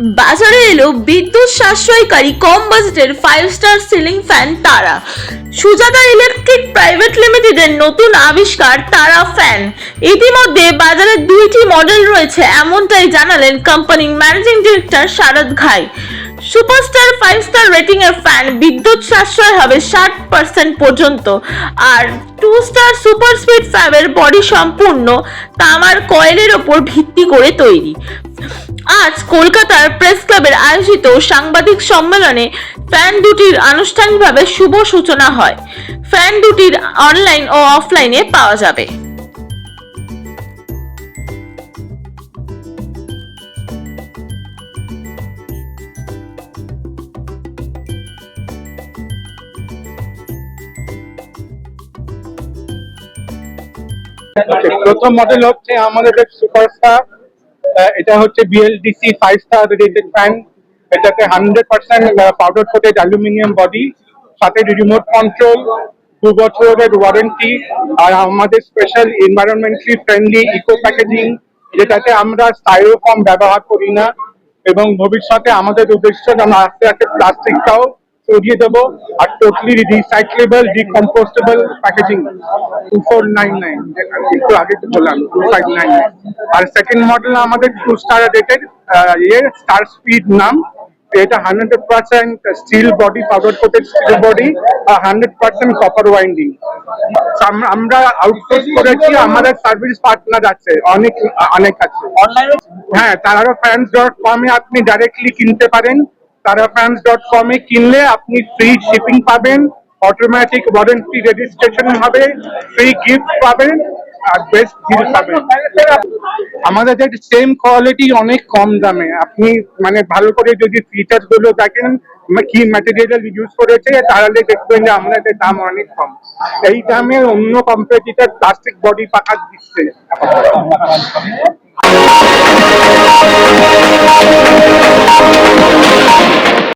বাজারে এলো বিদ্যুৎ সাশ্রয়কারী কম বাজেটের ফাইভ স্টার সিলিং ফ্যান তারা। সুজাতা ইলেকট্রিক প্রাইভেট লিমিটেডের নতুন আবিষ্কার তারা ফ্যান ইতিমধ্যে বাজারে দুইটি মডেল রয়েছে, এমনটাই জানালেন কোম্পানির managing director Sharad Ghai. Superstar five star rating এর ফ্যান বিদ্যুৎ সাশ্রয় হবে ষাট পার্সেন্ট পর্যন্ত। আর স্টার সুপার স্পিড ফ্যাবের বডি সম্পূর্ণ তামার কয়েলের ওপর ভিত্তি করে তৈরি। আজ কলকাতার প্রেস ক্লাবের আয়োজিত সাংবাদিক সম্মেলনে ফ্যান দুটির আনুষ্ঠানিকভাবে শুভ সূচনা হয়। ফ্যান দুটির অনলাইন ও অফলাইনে পাওয়া যাবে। প্রথম মডেল হচ্ছে আমাদের সুপারস্টার এটা হচ্ছে BLDC five star rated fan এটাতে hundred percent powder coated aluminium body সাথে রিমোট কন্ট্রোল দু বছরের ওয়ারেন্টি আর আমাদের special environmentally friendly eco packaging যেটাতে আমরা স্টাইরোফর্ম ব্যবহার করি না, এবং ভবিষ্যতে আমাদের উদ্দেশ্য আমরা আস্তে আস্তে প্লাস্টিকটাও সরিয়ে দেবো আর totally recyclable decompostable packaging two four nine nine একটু আগে তো বললাম টু ফাইভ নাইন নাইন আর সেকেন্ড মডেল আমাদের টু স্টার রেটেড ইয়ে স্টার স্পিড নাম। এটা hundred percent steel body powder coated steel body আর হান্ড্রেড পার্সেন্ট কপার ওয়াইন্ডিং আমরা আউটসোর্স করেছি আমাদের সার্ভিস পার্টনার আছে অনেক অনেক আছে। হ্যাঁ তারারও ফ্যান্স ডট কমে আপনি ডাইরেক্টলি কিনতে পারেন। তারা ফ্যান্স ডট কমে কিনলে আপনি ফ্রি শিপিং পাবেন অটোমেটিক ওয়ারেন্টি রেজিস্ট্রেশন হবে ফ্রি গিফট পাবেন, আর বেস্ট ডিল পাবেন। আমাদের সেম কোয়ালিটি অনেক কম দামে। আপনি মানে ভালো করে যদি ফিচার্সগুলো দেখেন কি ম্যাটেরিয়াল ইউজ করেছে তাহলে দেখবেন যে আমাদের দাম অনেক কম। এই দামে অন্য কম্পিটিটর প্লাস্টিক বডি পাকা দিচ্ছে।